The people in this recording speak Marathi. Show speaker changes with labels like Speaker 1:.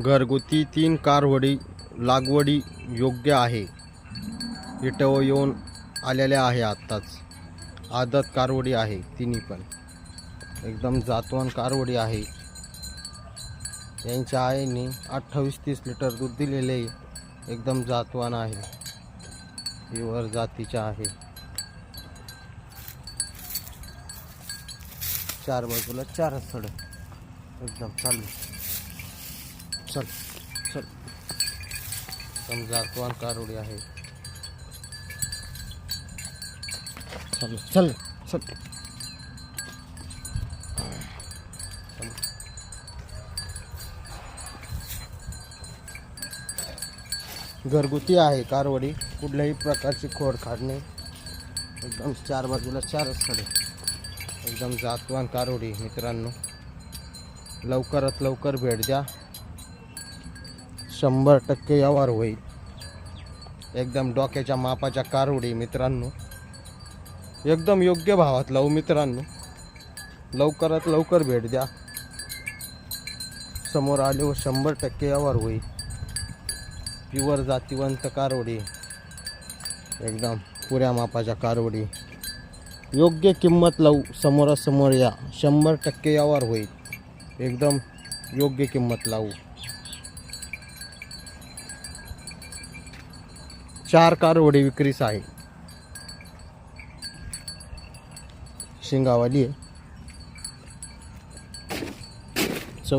Speaker 1: घरगुती तीन कारवडी लागवडी योग्य आहे. इटव येऊन आलेल्या आहे आत्ताच. आदत कारवडी आहे तिन्ही पण. एकदम जातवान कारवडी आहे. यांच्या आईने अठ्ठावीस तीस लिटर दूध दिलेले एकदम जातवान आहे. प्युअर जातीच्या आहे. चार बाजूला चारच सड. एकदम चालू. चल चल. एकदम जातवान कारवडी आहे. चल चल चल. घरगुती आहे कारवडी कुठल्याही प्रकारची खोड काढणे एकदम चार बाजूला चारच सडे एकदम जातवान कारवडी मित्रांनो. लवकरात लवकर भेट द्या. शंभर टक्के व्यवहार होईल. एकदम डोक्याच्या मापाच्या कारुडी मित्रांनो. एकदम योग्य भावात लावू मित्रांनो. लवकरात लवकर भेट द्या. समोर आले व शंभर टक्के व्यवहार होईल. प्युअर जातीवंत कारवडी एकदम पुऱ्या मापाच्या कारवडी योग्य किंमत लावू. समोरासमोर या. शंभर टक्के व्यवहार होईल. एकदम योग्य किंमत लावू. चार कारवडी विक्रीस आहे. शिंगावाली आहे. चौ